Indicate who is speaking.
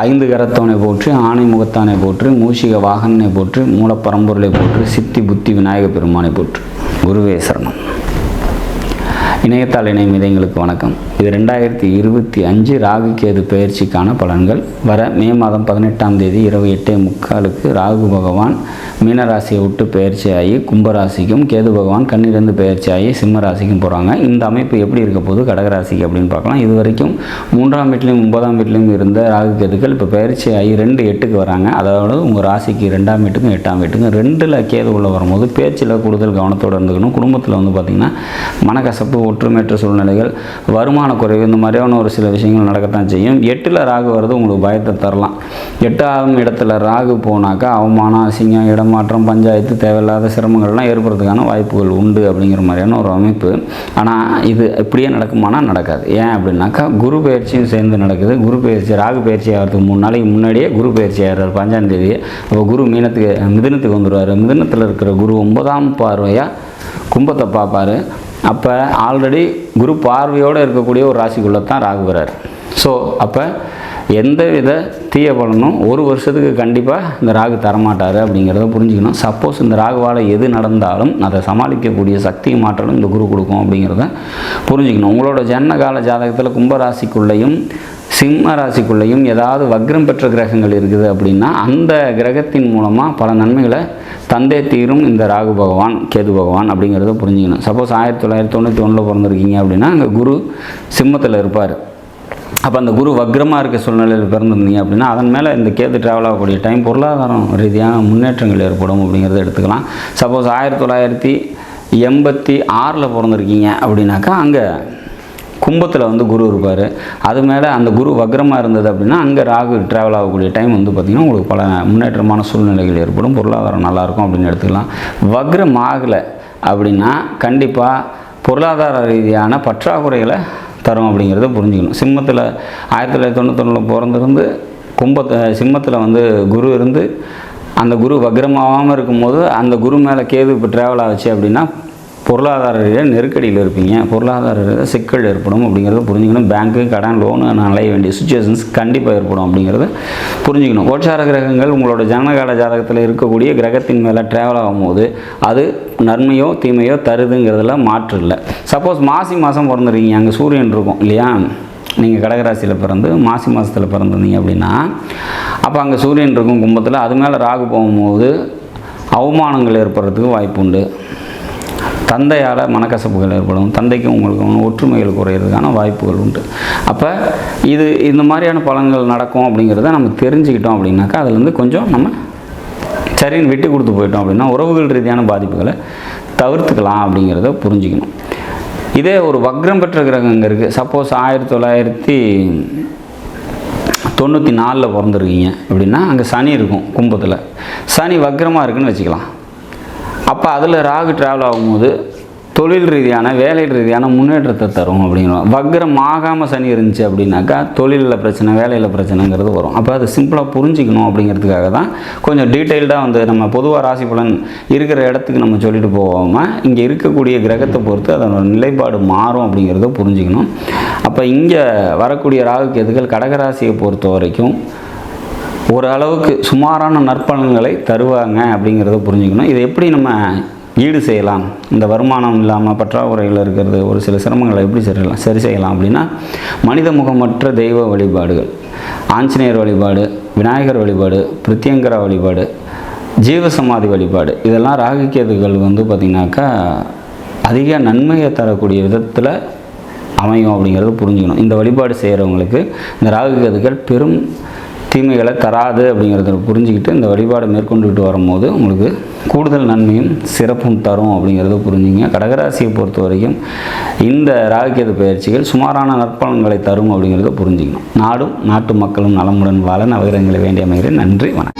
Speaker 1: ஐந்து கரத்தவனை போற்று ஆணை முகத்தானை போற்று மூஷிக வாகனனை போற்று மூலப்பரம்பொருளை போற்று சித்தி புத்தி விநாயக பெருமானை போற்று. குருவே சரணம். இணையத்தாள் இணையம் எங்களுக்கு வணக்கம். இது ரெண்டாயிரத்தி இருபத்தி அஞ்சு ராகு கேது பயிற்சிக்கான பலன்கள். வர மே மாதம் பதினெட்டாம் தேதி இரவு எட்டே முக்காலுக்கு ராகு பகவான் மீனராசியை விட்டு பயிற்சியாகி கும்பராசிக்கும் கேது பகவான் கண்ணிலிருந்து பயிற்சி ஆகி சிம்ம ராசிக்கும் போகிறாங்க இந்த அமைப்பு எப்படி இருக்க போகுது? கடகராசிக்கு அப்படின்னு பார்க்கலாம். இது வரைக்கும் மூன்றாம் வீட்லையும் ஒன்பதாம் வீட்லையும் இருந்த ராகு கேதுக்கள் இப்போ பயிற்சியாகி ரெண்டு எட்டுக்கு வராங்க. அதாவது உங்கள் ராசிக்கு ரெண்டாம் வீட்டுக்கும் எட்டாம் வீட்டுக்கும் ரெண்டில் கேது உள்ள வரும்போது பேச்சில் கூடுதல் கவனத்தோடு இருந்துக்கணும். குடும்பத்தில் வந்து பார்த்திங்கன்னா மனக்கசப்பு ஒற்றுமையற்ற சூழ்நிலைகள் வருமான குறைவு இந்த மாதிரியான ஒரு சில விஷயங்கள் நடக்கத்தான் செய்யும். எட்டில் ராகு வர்றது உங்களுக்கு பயத்தை தரலாம். எட்டாம் இடத்துல ராகு போனாக்கா அவமானம் அசிங்கம் இடமாற்றம் பஞ்சாயத்து தேவையில்லாத சிரமங்கள்லாம் ஏற்படுறதுக்கான வாய்ப்புகள் உண்டு அப்படிங்கிற மாதிரியான ஒரு அமைப்பு. ஆனால் இது இப்படியே நடக்குமானா நடக்காது. ஏன் அப்படின்னாக்கா குரு பயிற்சியும் சேர்ந்து நடக்குது. குரு பயிற்சி ராகு பயிற்சி ஆகிறதுக்கு மூணு நாளைக்கு முன்னாடியே குரு பயிற்சி ஆகிறார் பஞ்சாம் தேதி அப்போ குரு மீனத்துக்கு மிதினத்துக்கு வந்துடுவார். மிதினத்தில் இருக்கிற குரு ஒன்பதாம் பார்வையாக கும்பத்தை பார்ப்பாரு. அப்போ ஆல்ரெடி குரு பார்வையோடு இருக்கக்கூடிய ஒரு ராசிக்குள்ளே தான் ராகு வரார். ஸோ அப்போ எந்த வித தீய பலனும் ஒரு வருஷத்துக்கு கண்டிப்பாக இந்த ராகு தரமாட்டார் அப்படிங்கிறத புரிஞ்சுக்கணும். சப்போஸ் இந்த ராகுவால் எது நடந்தாலும் அதை சமாளிக்கக்கூடிய சக்தி மாற்றலும் இந்த குரு கொடுக்கும் அப்படிங்கிறத புரிஞ்சுக்கணும். உங்களோட ஜன்ன கால ஜாதகத்தில் கும்பராசிக்குள்ளேயும் சிம்ம ராசிக்குள்ளேயும் ஏதாவது வக்ரம் பெற்ற கிரகங்கள் இருக்குது அப்படின்னா அந்த கிரகத்தின் மூலமாக பல நன்மைகளை தந்தே தீரும் இந்த ராகு பகவான் கேது பகவான் அப்படிங்கிறத புரிஞ்சுக்கணும். சப்போஸ் ஆயிரத்தி தொள்ளாயிரத்தி தொண்ணூற்றி ஒன்றில் பிறந்திருக்கீங்க அப்படின்னா அங்கே குரு சிம்மத்தில் இருப்பார். அப்போ அந்த குரு வக்ரமாக இருக்க சூழ்நிலையில் பிறந்திருந்தீங்க அப்படின்னா அதன் மேலே இந்த கேது ட்ராவல் ஆகக்கூடிய டைம் பொருளாதாரம் ரீதியான முன்னேற்றங்கள் ஏற்படும் அப்படிங்கிறத எடுத்துக்கலாம். சப்போஸ் ஆயிரத்தி தொள்ளாயிரத்தி எண்பத்தி ஆறில் பிறந்திருக்கீங்க அப்படின்னாக்கா அங்கே கும்பத்தில் வந்து குரு இருப்பார். அது மேலே அந்த குரு வக்ரமாக இருந்தது அப்படின்னா அங்கே ராகு ட்ராவல் ஆகக்கூடிய டைம் வந்து பார்த்திங்கன்னா உங்களுக்கு பல முன்னேற்றமான சூழ்நிலைகள் ஏற்படும். பொருளாதாரம் நல்லாயிருக்கும் அப்படின்னு எடுத்துக்கலாம். வக்ரம் ஆகலை அப்படின்னா கண்டிப்பாக பொருளாதார ரீதியான பற்றாக்குறைகளை தரும் அப்படிங்கிறத புரிஞ்சுக்கணும். சிம்மத்தில் ஆயிரத்தி தொள்ளாயிரத்தி தொண்ணூத்தொன்னில் பிறந்திருந்து கும்பத்தை சிம்மத்தில் வந்து குரு இருந்து அந்த குரு வக்ரமாகாமல் இருக்கும்போது அந்த குரு மேலே கேது இப்போ ட்ராவல் ஆச்சு அப்படின்னா பொருளாதார ரீதியாக நெருக்கடியில் இருப்பீங்க. பொருளாதார ரீதியாக சிக்கல் ஏற்படும் அப்படிங்கிறத புரிஞ்சுக்கணும். பேங்க்கு கடன் லோனு அலைய வேண்டிய சுச்சுவேஷன்ஸ் கண்டிப்பாக ஏற்படும் அப்படிங்கிறத புரிஞ்சுக்கணும். கோச்சார கிரகங்கள் உங்களோட ஜனகால ஜாதகத்தில் இருக்கக்கூடிய கிரகத்தின் மேலே ட்ராவல் ஆகும்போது அது நன்மையோ தீமையோ தருதுங்கிறதுல மாற்று இல்லை. சப்போஸ் மாசி மாதம் பிறந்துருக்கீங்க. அங்கே சூரியன் இருக்கும் இல்லையா? நீங்கள் கடகராசியில் பிறந்து மாசி மாதத்தில் பிறந்திருந்தீங்க அப்படின்னா அப்போ அங்கே சூரியன் இருக்கும் கும்பத்தில். அது மேலே ராகு போகும்போது அவமானங்கள் ஏற்படுறதுக்கு வாய்ப்பு உண்டு தந்தையால் மனக்கசப்புகள் ஏற்படும் தந்தைக்கும் உங்களுக்கும் ஒற்றுமைகள் குறையிறதுக்கான வாய்ப்புகள் உண்டு. அப்போ இது இந்த மாதிரியான பலன்கள் நடக்கும் அப்படிங்கிறத நம்ம தெரிஞ்சுக்கிட்டோம் அப்படின்னாக்கா அதுலேருந்து கொஞ்சம் நம்ம சரின்னு விட்டு கொடுத்து போயிட்டோம் அப்படின்னா உறவுகள் ரீதியான பாதிப்புகளை தவிர்த்துக்கலாம் அப்படிங்கிறத புரிஞ்சுக்கணும். இதே ஒரு வக்ரம் பெற்ற கிரகங்க இருக்குது சப்போஸ் ஆயிரத்தி தொள்ளாயிரத்தி தொண்ணூற்றி நாலில் பிறந்திருக்கீங்க அப்படின்னா அங்கே சனி இருக்கும் கும்பத்தில். சனி வக்ரமாக இருக்குன்னு வச்சுக்கலாம். அப்போ அதில் ராகு ட்ராவல் ஆகும்போது தொழில் ரீதியான வேலை ரீதியான முன்னேற்றத்தை தரும் அப்படிங்கிறோம் வக்ரம் ஆகாமல் சனி இருந்துச்சு அப்படின்னாக்கா தொழிலில் பிரச்சனை வேலையில் பிரச்சனைங்கிறது வரும். அப்போ அது சிம்பிளாக புரிஞ்சிக்கணும் அப்படிங்கிறதுக்காக தான் கொஞ்சம் டீட்டெயில்டாக வந்து நம்ம பொதுவாக ராசி பலன் இருக்கிற இடத்துக்கு நம்ம சொல்லிட்டு போகாமல் இங்கே இருக்கக்கூடிய கிரகத்தை பொறுத்து அதனோட நிலைப்பாடு மாறும் அப்படிங்கிறத புரிஞ்சிக்கணும். அப்போ இங்கே வரக்கூடிய ராகு கேதுகள் கடகராசியை பொறுத்த வரைக்கும் ஓரளவுக்கு சுமாரான நற்பலன்களை தருவாங்க அப்படிங்கிறத புரிஞ்சுக்கணும். இதை எப்படி நம்ம ஈடு செய்யலாம்? இந்த வருமானம் இல்லாமல் பற்றாக்குறைகள் இருக்கிறது ஒரு சில சிரமங்களை எப்படி சரிலாம் சரி செய்யலாம் அப்படின்னா மனித முகமற்ற தெய்வ வழிபாடுகள். ஆஞ்சநேயர் வழிபாடு விநாயகர் வழிபாடு பிரித்தியங்கரா வழிபாடு ஜீவசமாதி வழிபாடு. இதெல்லாம் ராகுகேதுகள் வந்து பார்த்திங்கனாக்கா அதிக நன்மையை தரக்கூடிய விதத்தில் அமையும் அப்படிங்கிறத புரிஞ்சுக்கணும். இந்த வழிபாடு செய்கிறவங்களுக்கு இந்த ராகுகேதுகள் பெரும் தீமைகளை தராது அப்படிங்கிறத புரிஞ்சுக்கிட்டு இந்த வழிபாடை மேற்கொண்டுகிட்டு வரும்போது உங்களுக்கு கூடுதல் நன்மையும் சிறப்பும் தரும் அப்படிங்கிறத புரிஞ்சுங்க. கடகராசியை பொறுத்த வரைக்கும் இந்த ராகுகேது பயிற்சிகள் சுமாரான நற்பலன்களை தரும் அப்படிங்கிறத புரிஞ்சுக்கணும். நாடும் நாட்டு மக்களும் நலமுடன் வாழ நவகிரங்களை வேண்டிய அமைகிறேன். நன்றி வணக்கம்.